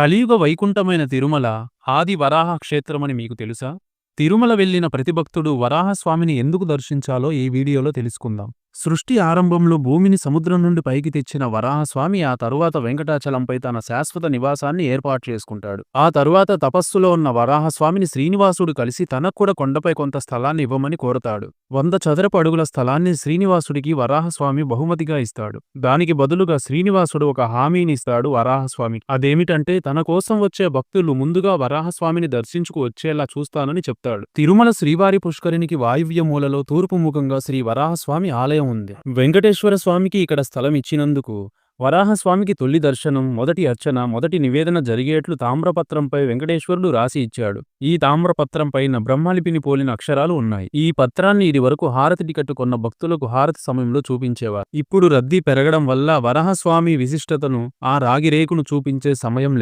కలియుగ వైకుంఠమైన తిరుమల ఆది వరాహ క్షేత్రమని మీకు తెలుసా? తిరుమల వెళ్ళిన ప్రతిభక్తుడు వరాహస్వామిని ఎందుకు దర్శించాలో ఈ వీడియోలో తెలుసుకుందాం. సృష్టి ఆరంభంలో భూమిని సముద్రం నుండి పైకి తెచ్చిన వరాహస్వామి ఆ తరువాత వెంకటాచలంపై తన శాశ్వత నివాసాన్ని ఏర్పాటు చేసుకుంటాడు. ఆ తరువాత తపస్సులో ఉన్న వరాహస్వామిని శ్రీనివాసుడు కలిసి తనకు కూడా కొండపై కొంత స్థలాన్ని ఇవ్వమని కోరతాడు. వంద చదరపు అడుగుల స్థలాన్ని శ్రీనివాసుడికి వరాహస్వామి బహుమతిగా ఇస్తాడు. దానికి బదులుగా శ్రీనివాసుడు ఒక హామీని ఇస్తాడు వరాహస్వామి. అదేమిటంటే తన కోసం వచ్చే భక్తులు ముందుగా వరాహస్వామిని దర్శించుకు వచ్చేలా చూస్తానని చెప్తాడు. తిరుమల శ్రీవారి పుష్కరినికి వాయువ్య మూలలో తూర్పు ముఖంగా శ్రీ వరాహస్వామి ఆలయం ఉంది. వెంకటేశ్వర స్వామికి ఇక్కడ స్థలం ఇచ్చినందుకు వరాహస్వామికి తొలి దర్శనం మొదటి అర్చన మొదటి నివేదన జరిగేట్లు తామ్రపత్రంపై వెంకటేశ్వరుడు రాసి ఇచ్చాడు. ఈ తామ్రపత్రం పైన బ్రహ్మలిపిని పోలిన అక్షరాలు ఉన్నాయి. ఈ పత్రాన్ని ఇది వరకు హారతి టికెట్ కొన్న భక్తులకు హారతి సమయంలో చూపించేవారు. ఇప్పుడు రద్దీ పెరగడం వల్ల వరాహస్వామి విశిష్టతను ఆ రాగిరేకును చూపించే సమయం లేదు.